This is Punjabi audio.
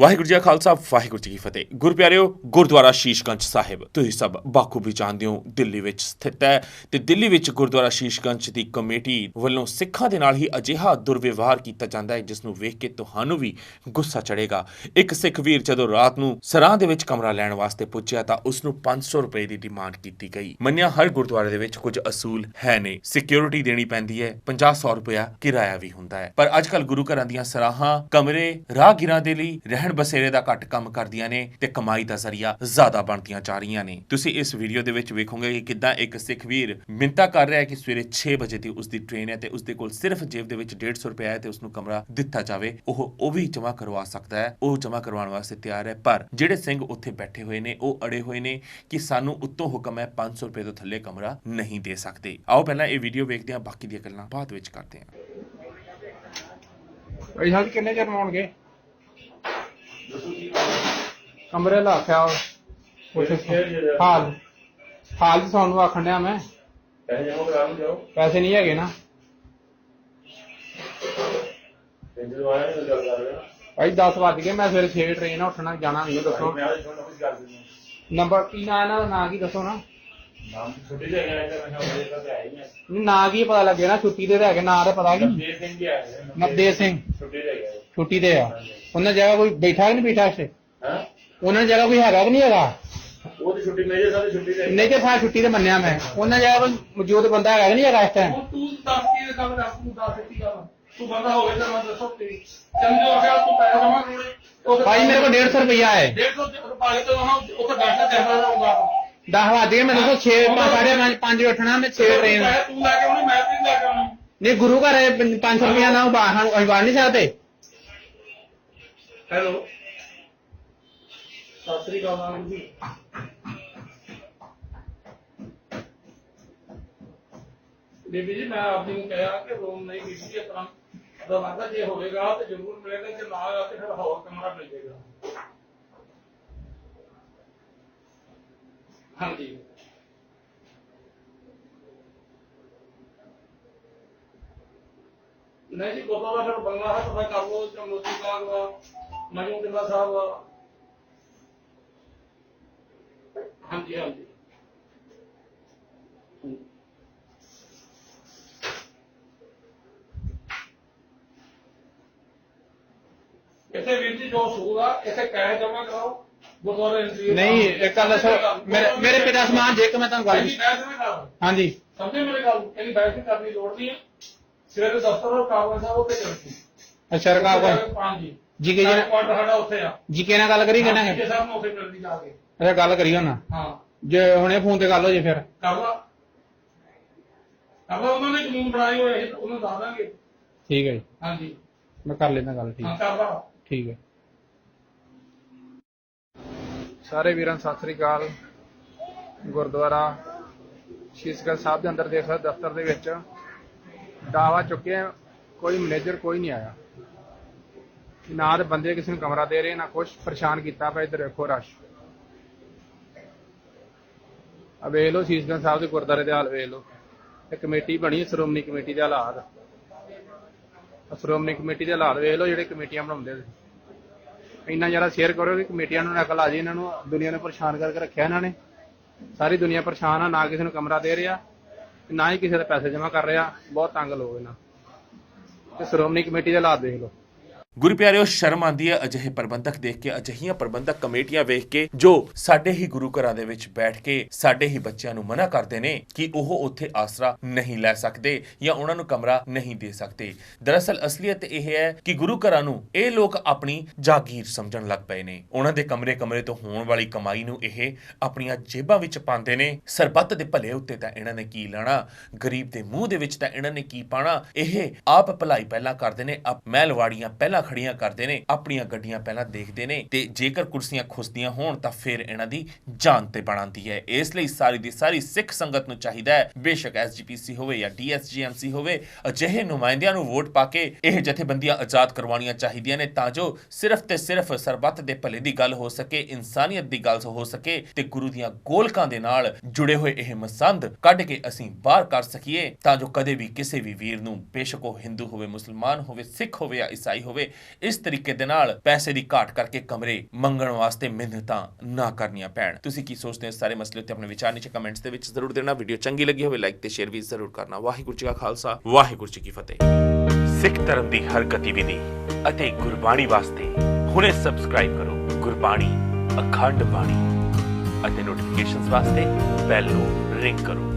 ਵਾਹਿਗੁਰੂ ਜੀ ਕਾ ਖਾਲਸਾ, ਵਾਹਿਗੁਰੂ ਜੀ ਕੀ ਫਤਿਹ। ਗੁਰਪਿਆਰਿਓ, ਗੁਰਦੁਆਰਾ ਸ਼ੀਸ਼ਗੰਜ ਸਾਹਿਬ, ਤੁਸੀਂ ਸਭ ਬਾਖੂਬੀ ਜਾਣਦੇ ਹੋ, ਦਿੱਲੀ ਵਿੱਚ ਸਥਿਤ ਹੈ ਤੇ ਦਿੱਲੀ ਵਿੱਚ ਗੁਰਦੁਆਰਾ ਸ਼ੀਸ਼ਗੰਜ ਦੀ ਕਮੇਟੀ ਵੱਲੋਂ ਸਿੱਖਾਂ ਦੇ ਨਾਲ ਹੀ ਅਜਿਹਾ ਦੁਰਵਿਵਹਾਰ ਕੀਤਾ ਜਾਂਦਾ ਹੈ, ਜਿਸ ਨੂੰ ਵੇਖ ਕੇ ਤੁਹਾਨੂੰ ਵੀ ਗੁੱਸਾ ਚੜੇਗਾ ਇੱਕ ਸਿੱਖ ਵੀਰ ਜਦੋਂ ਰਾਤ ਨੂੰ ਸਰਾਂ ਦੇ ਵਿੱਚ ਕਮਰਾ ਲੈਣ ਵਾਸਤੇ ਪੁੱਛਿਆ ਤਾਂ ਉਸ ਨੂੰ 500 ਰੁਪਏ ਦੀ ਡਿਮਾਂਡ ਕੀਤੀ ਗਈ। ਮੰਨਿਆ ਹਰ ਗੁਰਦੁਆਰੇ ਦੇ ਵਿੱਚ ਕੁਝ ਅਸੂਲ ਹੈ ਨੇ ਸਿਕਿਉਰਿਟੀ ਦੇਣੀ ਪੈਂਦੀ ਹੈ 50-100 ਰੁਪਇਆ ਕਿਰਾਇਆ ਵੀ ਹੁੰਦਾ ਹੈ। ਪਰ ਅੱਜ ਕੱਲ ਗੁਰੂ ਘਰਾਂ ਦੀਆਂ ਸਰਾਹਾਂ, ਕਮਰੇ, ਰਾਹਗੀਰਾਂ ਦੇ ਲਈ ਰਹਿਣ ਬਸੇਰੇ ਦਾ ਘੱਟ ਕੰਮ ਕਰਦੀਆਂ ਨੇ ਤੇ ਕਮਾਈ ਦਾ ਜ਼ਰੀਆ ਜ਼ਿਆਦਾ ਬਣਦੀਆਂ ਜਾ ਰਹੀਆਂ ਨੇ। ਤੁਸੀਂ ਇਸ ਵੀਡੀਓ ਦੇ ਵਿੱਚ ਵੇਖੋਗੇ ਕਿ ਕਿੱਦਾਂ ਇੱਕ ਸਿੱਖ ਵੀਰ ਮਿੰਤਾ ਕਰ ਰਿਹਾ ਹੈ ਕਿ ਸਵੇਰੇ 6 ਵਜੇ ਦੀ ਉਸ ਦੀ ਟ੍ਰੇਨ ਹੈ ਤੇ ਉਸ ਦੇ ਕੋਲ ਸਿਰਫ ਜੇਬ ਦੇ ਵਿੱਚ 150 ਰੁਪਏ ਹੈ ਤੇ ਉਸ ਨੂੰ ਕਮਰਾ ਦਿੱਤਾ ਜਾਵੇ। ਉਹ ਉਹ ਵੀ ਜਮ੍ਹਾਂ ਕਰਵਾ ਸਕਦਾ ਹੈ। ਉਹ ਜਮ੍ਹਾਂ ਕਰਵਾਉਣ ਵਾਸਤੇ ਤਿਆਰ ਹੈ, ਪਰ ਜਿਹੜੇ ਸਿੰਘ ਉੱਥੇ ਬੈਠੇ ਹੋਏ ਨੇ, ਉਹ ਅੜੇ ਹੋਏ ਨੇ ਕਿ ਸਾਨੂੰ ਉੱਤੋਂ ਹੁਕਮ ਹੈ 500 ਰੁਪਏ ਤੋਂ ਥੱਲੇ ਕਮਰਾ ਨਹੀਂ ਦੇ ਸਕਦੇ। ਆਓ ਪਹਿਲਾਂ ਇਹ ਵੀਡੀਓ ਵੇਖਦੇ ਹਾਂ, ਬਾਕੀ ਦੀਆਂ ਗੱਲਾਂ ਬਾਅਦ ਵਿੱਚ ਕਰਦੇ ਹਾਂ। ਭਾਈ ਸਾਹਿਬ ਕਿੰਨੇ ਚਿਰ ਲਾਉਣਗੇ ਕਮਰੇ ਲਾ ਕੇ ਆਓ। ਕੁਛ ਹਾਲ ਹਾਲ ਤੁਹਾਨੂੰ ਆਖਣ ਡਿਆ ਮੈਂ। ਪੈਸੇ ਜਮ੍ਹਾਂ ਕਰਾ ਜਾਓ। ਪੈਸੇ ਨਹੀਂ ਹੈਗੇ ਨਾ। ਤੇ ਜਦੋਂ ਆਇਆ ਤਾਂ ਗੱਲ ਕਰ ਰਿਹਾ ਭਾਈ 10 ਵੱਜ ਗਏ ਮੈਂ ਸਵੇਰੇ 6 ਟ੍ਰੇਨ ਉੱਠਣਾ ਜਾਣਾ ਨਹੀਂ ਦੱਸੋ। ਮੈਂ ਆਲੇ ਛੋਟਾ ਕੁਝ ਕਰ ਦਿੰਦਾ ਨੰਬਰ ਕੀ ਨਾਂ ਇਹਨਾਂ ਦਾ ਨਾਂ ਕੀ ਦੱਸੋ ਨਾ। ਨਾਮ ਛੋਟੀ ਹੈ ਤਾਂ ਮੈਂ ਉਹਦੇ ਹੈ ਹੀ ਨਾਂ ਕੀ ਪਤਾ ਲੱਗੇ ਨਾ ਛੁੱਟੀ ਦੇ ਤਾਂ ਹੈਗੇ ਨਾਂ ਦਾ ਪਤਾ ਨਹੀਂ ਨਵਦੇਵ ਸਿੰਘ ਵੀ ਆਇਆ ਹੈ ਨਵਦੇਵ ਸਿੰਘ। ਛੋਟੀ ਹੈ ਤੇ ਆ। ਉਹਨਾਂ ਜਗ੍ਹਾ ਕੋਈ ਬੈਠਾ ਕਿ ਨਹੀਂ ਬੈਠਾ ਇੱਥੇ? ਹਾਂ? ਉਹਨਾਂ ਜਗ੍ਹਾ ਕੋਈ ਹੈਗਾ ਕਿ ਨਹੀਂ ਹੈਗਾ? ਉਹਦੀ ਛੁੱਟੀ ਸਾਹਿਬ ਦੀ ਛੁੱਟੀ ਤੇ ਨਹੀਂ ਤੇ ਫਾ ਛੁੱਟੀ ਤੇ ਮੰਨਿਆ ਮੈਂ। ਉਹਨਾਂ ਜਗ੍ਹਾ ਕੋਈ ਮੌਜੂਦ ਬੰਦਾ ਹੈਗਾ ਕਿ ਨਹੀਂ ਹੈਗਾ ਇਸ ਟਾਈਮ ਤੂੰ ਦੱਸ ਕੀ ਗੱਲ ਦੱਸ ਤੂੰ ਦੱਸ ਕੀ ਗੱਲ। ਤੂੰ ਬੰਦਾ ਹੋਵੇ ਤਾਂ ਮੈਂ ਦੱਸੋ ਤੇਰੀ। ਚੱਲ ਜੋ ਆਖਿਆ ਤੂੰ ਪੈਸੇ ਜਮਾ ਕਰੋੜੇ ਉਹ ਭਾਈ ਮੇਰੇ ਕੋਲ 150 ਰੁਪਇਆ ਹੈ। 150 ਰੁਪਏ ਤੋਂ ਹਾਂ ਦੇਖਦਾ ਰਹੂੰਗਾ 10 ਵੱਜ ਗਏ ਮੈਨੂੰ ਦੱਸੋ 6 ਸਾਢੇ 5 5 ਉੱਠਣਾ ਮੈਂ 6 ਟ੍ਰੇਨ ਤੂੰ ਲੈ ਕੇ ਆਉਣੀ ਮੈਂ ਵੀ ਲੈ ਕੇ ਆਉਣੀ। ਨਹੀਂ ਗੁਰੂ ਘਰ 500 ਰੁਪਇਆ ਨਾ ਬਾਹਰ ਅਸੀਂ ਬਾਹਰ ਨਹੀਂ ਸਕਦੇ। ਹੈਲੋ? ਸਤਿ ਸ੍ਰੀ ਅਕਾਲ ਨਾਮ ਜੀ। ਬੀਬੀ ਜੀ ਮੈਂ ਆਪ ਜੀ ਨੂੰ ਕਿਹਾ ਕਿ ਰੂਮ ਨਹੀਂ ਮਿਲੀ ਇਸ ਤਰ੍ਹਾਂ। ਦਰਵਾਜ਼ਾ ਜੇ ਹੋਵੇਗਾ ਤੇ ਜ਼ਰੂਰ ਮਿਲੇਗਾ ਜੇ ਨਾ ਆਇਆ ਤੇ ਫਿਰ ਹੋਰ ਹਾਂਜੀ। ਨਹੀਂ ਜੀ ਗੁਰਦੁਆਰਾ ਫਿਰ ਬੰਗਲਾ ਹੈ ਤਾਂ ਕਰ ਲਓ ਜਾਂ ਮੋਤੀ ਬਾਗ ਵਾ ਮਜੂ ਕਿਲਾ ਸਾਹਿਬ ਵਾ ਹਾਂਜੀ ਹਾਂਜੀ। ਇੱਥੇ ਵੀਰ ਜੀ ਜੋ ਸੂਲ ਆ ਇੱਥੇ ਕੈਸ਼ ਜਮਾ ਕਰਾਓ। ਗੁਰਦੁਆਰਾ ਐਂਟਰੀ ਨਹੀਂ ਇੱਕ ਗੱਲ ਦੱਸੋ ਮੇਰੇ ਮੇਰੇ ਪਿਤਾ ਸਮਾਨ ਜੇ ਕਿ ਮੈਂ ਤੁਹਾਨੂੰ ਗੱਲ ਹਾਂਜੀ। ਸਮਝੇ ਮੇਰੀ ਗੱਲ? ਇਹਦੀ ਬੈਠ ਕੇ ਕਰਨੀ ਲੋੜ ਨਹੀਂ ਹੈ ਸਵੇਰੇ ਦਫ਼ਤਰ ਉਹ ਕਾਗਜ਼ ਸਾਹਿਬ ਉੱਤੇ ਚੜ੍ਹਦੀ ਅੱਛਾ ਰਕਾਬ ਹਾਂਜੀ। ਜੀ ਕੇ ਜੀ ਕੁਆਟਰ ਸਾਡਾ ਉੱਥੇ ਆ। ਜੀ ਕੇ ਨਾਲ ਗੱਲ ਕਰੀ ਕਿ ਨਾ ਜੀ ਸਾਹਿਬ ਨੂੰ ਉੱਥੇ ਮਿਲਦੀ ਜਾ ਕੇ। ਅੱਛਾ ਗੱਲ ਕਰੀ ਹੁਣ ਹਾਂ। ਜੇ ਹੁਣੇ ਫੋਨ ਤੇ ਗੱਲ ਹੋ ਜੇ ਫਿਰ। ਕਰ ਲਾ ਕਰ ਲਾ ਉਹਨਾਂ ਨੇ ਕਾਨੂੰਨ ਬਣਾਏ ਹੋਏ ਉਹਨੂੰ ਦੱਸ ਦਾਂਗੇ। ਠੀਕ ਹੈ ਜੀ। ਹਾਂਜੀ। ਮੈਂ ਕਰ ਲੈਂਦਾ ਗੱਲ ਠੀਕ। ਹਾਂ ਕਰ ਲਾ ਠੀਕ ਹੈ। ਸਾਰੇ ਵੀਰਾਂ ਸਤਿ ਸ੍ਰੀ ਅਕਾਲ। ਗੁਰਦੁਆਰਾ ਸ਼ੀਸ਼ਗੰਜ ਸਾਹਿਬ ਦੇ ਅੰਦਰ ਦੇਖ ਸਕਦੇ ਦਫ਼ਤਰ ਦੇ ਵਿੱਚ ਦਾਵਾ ਚੁੱਕਿਆ ਕੋਈ ਮੈਨੇਜਰ ਕੋਈ ਨਹੀਂ ਆਇਆ। ਨਾ ਤੇ ਬੰਦੇ ਕਿਸੇ ਨੂੰ ਕਮਰਾ ਦੇ ਰਹੇ, ਨਾ ਕੁਛ, ਪਰੇਸ਼ਾਨ ਕੀਤਾ ਪਿਆ, ਇੱਧਰ ਵੇਖੋ ਰਸ਼। ਆ ਵੇਖ ਲਓ ਸ਼ੀਸ਼ਗੰਜ ਸਾਹਿਬ ਦੇ ਗੁਰਦੁਆਰੇ ਦੇ ਹਾਲ ਵੇਖ ਲਓ। ਇਹ ਕਮੇਟੀ ਬਣੀ ਸ਼੍ਰੋਮਣੀ ਕਮੇਟੀ ਦੇ ਹਾਲਾਤ। ਸ਼੍ਰੋਮਣੀ ਕਮੇਟੀ ਦੇ ਹਾਲਾਤ ਵੇਖ ਲਓ, ਜਿਹੜੇ ਕਮੇਟੀਆਂ ਬਣਾਉਂਦੇ ਸੀ ਇੰਨਾ ਜ਼ਿਆਦਾ ਸ਼ੇਅਰ ਕਰੋ ਕਿ ਕਮੇਟੀਆਂ ਨੂੰ ਨਕਲ ਆ ਜੀ ਇਹਨਾਂ ਨੂੰ ਦੁਨੀਆ ਨੇ ਪਰੇਸ਼ਾਨ ਕਰਕੇ ਰੱਖਿਆ ਇਹਨਾਂ ਨੇ। ਸਾਰੀ ਦੁਨੀਆ ਪਰੇਸ਼ਾਨ ਆ, ਨਾ ਕਿਸੇ ਨੂੰ ਕਮਰਾ ਦੇ ਰਿਹਾ ਤੇ ਨਾ ਹੀ ਕਿਸੇ ਦੇ ਪੈਸੇ ਜਮ੍ਹਾਂ ਕਰ ਰਿਹਾ। ਬਹੁਤ ਤੰਗ ਲੋਕ ਇਹਨਾਂ। ਤੇ ਸ਼੍ਰੋਮਣੀ ਕਮੇਟੀ ਦੇ ਹਾਲਾਤ ਦੇਖ ਲਓ। ਗੁਰੂ ਪਿਆਰਿਓ, ਸ਼ਰਮ ਆਂਦੀ ਹੈ ਅਜਿਹੇ ਪ੍ਰਬੰਧਕ ਦੇਖ ਕੇ, ਅਜਿਹੀਆਂ ਪ੍ਰਬੰਧਕ ਕਮੇਟੀਆਂ ਵੇਖ ਕੇ, ਜੋ ਸਾਡੇ ਹੀ ਗੁਰੂ ਘਰਾਂ ਦੇ ਵਿੱਚ ਬੈਠ ਕੇ, ਸਾਡੇ ਹੀ ਬੱਚਿਆਂ ਨੂੰ ਮਨਾ ਕਰਦੇ ਨੇ ਕਿ ਉਹ ਉੱਥੇ ਆਸਰਾ ਨਹੀਂ ਲੈ ਸਕਦੇ ਜਾਂ ਉਹਨਾਂ ਨੂੰ ਕਮਰਾ ਨਹੀਂ ਦੇ ਸਕਦੇ। ਦਰਅਸਲ ਅਸਲੀਅਤ ਇਹ ਹੈ ਕਿ ਗੁਰੂ ਘਰਾਂ ਨੂੰ ਇਹ ਲੋਕ ਆਪਣੀ ਜਾਗੀਰ ਸਮਝਣ ਲੱਗ ਪਏ ਨੇ। ਉਹਨਾਂ ਦੇ ਕਮਰੇ ਕਮਰੇ ਤੋਂ ਹੋਣ ਵਾਲੀ ਕਮਾਈ ਨੂੰ ਇਹ ਆਪਣੀਆਂ ਜੇਬਾਂ ਵਿੱਚ ਪਾਉਂਦੇ ਨੇ। ਸਰਬੱਤ ਦੇ ਭਲੇ ਉੱਤੇ ਤਾਂ ਇਹਨਾਂ ਨੇ ਕੀ ਲੈਣਾ? ਗਰੀਬ ਦੇ ਮੂੰਹ ਦੇ ਵਿੱਚ ਤਾਂ ਇਹਨਾਂ ਨੇ ਕੀ ਪਾਣਾ ਇਹ ਆਪ ਭਲਾਈ ਪਹਿਲਾਂ ਕਰਦੇ ਨੇ, ਆਪ ਮਹਿਲਵਾੜੀਆਂ ਪਹਿਲਾਂ ਖੜੀਆਂ ਕਰਦੇ ਨੇ, ਆਪਣੀਆਂ ਗੱਡੀਆਂ ਪਹਿਲਾਂ ਦੇਖਦੇ ਨੇ ਤੇ ਜੇਕਰ ਕੁਰਸੀਆਂ ਖੁੱਸਦੀਆਂ ਹੋਣ ਤਾਂ ਫਿਰ ਇਹਨਾਂ ਦੀ ਜਾਨ ਤੇ ਬਣਾਉਂਦੀ ਹੈ। ਇਸ ਲਈ ਸਾਰੀ ਦੀ ਸਾਰੀ ਸਿੱਖ ਸੰਗਤ ਨੂੰ ਚਾਹੀਦਾ ਹੈ, ਬੇਸ਼ੱਕ ਐਸਜੀਪੀਸੀ ਹੋਵੇ ਜਾਂ ਡੀਐਸਜੀਐਮਸੀ ਹੋਵੇ, ਅਜਿਹੇ ਨੁਮਾਇੰਦਿਆਂ ਨੂੰ ਵੋਟ ਪਾ ਕੇ ਇਹ ਜਥੇਬੰਦੀਆਂ ਆਜ਼ਾਦ ਕਰਵਾਉਣੀਆਂ ਚਾਹੀਦੀਆਂ ਨੇ ਤਾਂ ਜੋ ਸਿਰਫ ਤੇ ਸਿਰਫ ਸਰਬੱਤ ਦੇ ਭਲੇ ਦੀ ਗੱਲ ਹੋ ਸਕੇ, ਇਨਸਾਨੀਅਤ ਦੀ ਗੱਲ ਹੋ ਸਕੇ ਤੇ ਗੁਰੂ ਦੀਆਂ ਗੋਲਕਾਂ ਦੇ ਨਾਲ ਜੁੜੇ ਹੋਏ ਇਹ ਮਸੰਦ ਕੱਢ ਕੇ ਅਸੀਂ ਬਾਹਰ ਕਰ ਸਕੀਏ ਤਾਂ ਜੋ ਕਦੇ ਵੀ ਕਿਸੇ ਵੀ ਵੀਰ ਨੂੰ, ਬੇਸ਼ੱਕ ਉਹ ਹਿੰਦੂ ਹੋਵੇ, ਮੁਸਲਮਾਨ ਹੋਵੇ, ਸਿੱਖ ਹੋਵੇ ਜਾਂ ਈਸਾਈ ਹੋਵੇ ਇਸ ਤਰੀਕੇ ਦੇ ਨਾਲ ਪੈਸੇ ਦੀ ਘਾਟ ਕਰਕੇ ਕਮਰੇ ਮੰਗਣ ਵਾਸਤੇ ਮਿਹਨਤਾਂ ਨਾ ਕਰਨੀਆਂ ਪੈਣ। ਤੁਸੀਂ ਕੀ ਸੋਚਦੇ ਹੋ ਸਾਰੇ ਮਸਲੇ ਉੱਤੇ ਆਪਣੇ ਵਿਚਾਰ ਨੀਚੇ ਕਮੈਂਟਸ ਦੇ ਵਿੱਚ ਜ਼ਰੂਰ ਦੇਣਾ। ਵੀਡੀਓ ਚੰਗੀ ਲੱਗੀ ਹੋਵੇ ਲਾਈਕ ਤੇ ਸ਼ੇਅਰ ਵੀ ਜ਼ਰੂਰ ਕਰਨਾ। ਵਾਹਿਗੁਰੂ ਜੀ ਕਾ ਖਾਲਸਾ, ਵਾਹਿਗੁਰੂ ਜੀ ਕੀ ਫਤਿਹ। ਸਿੱਖ ਧਰਮ ਦੀ ਹਰ ਗਤੀਵਿਧੀ ਅਤੇ ਗੁਰਬਾਣੀ ਵਾਸਤੇ ਹੁਣੇ ਸਬਸਕ੍ਰਾਈਬ ਕਰੋ ਗੁਰਬਾਣੀ, ਅਖੰਡ ਬਾਣੀ ਅਤੇ ਨੋਟੀਫਿਕੇਸ਼ਨਸ ਵਾਸਤੇ ਬੈਲ ਨੂੰ ਰਿੰਗ ਕਰੋ।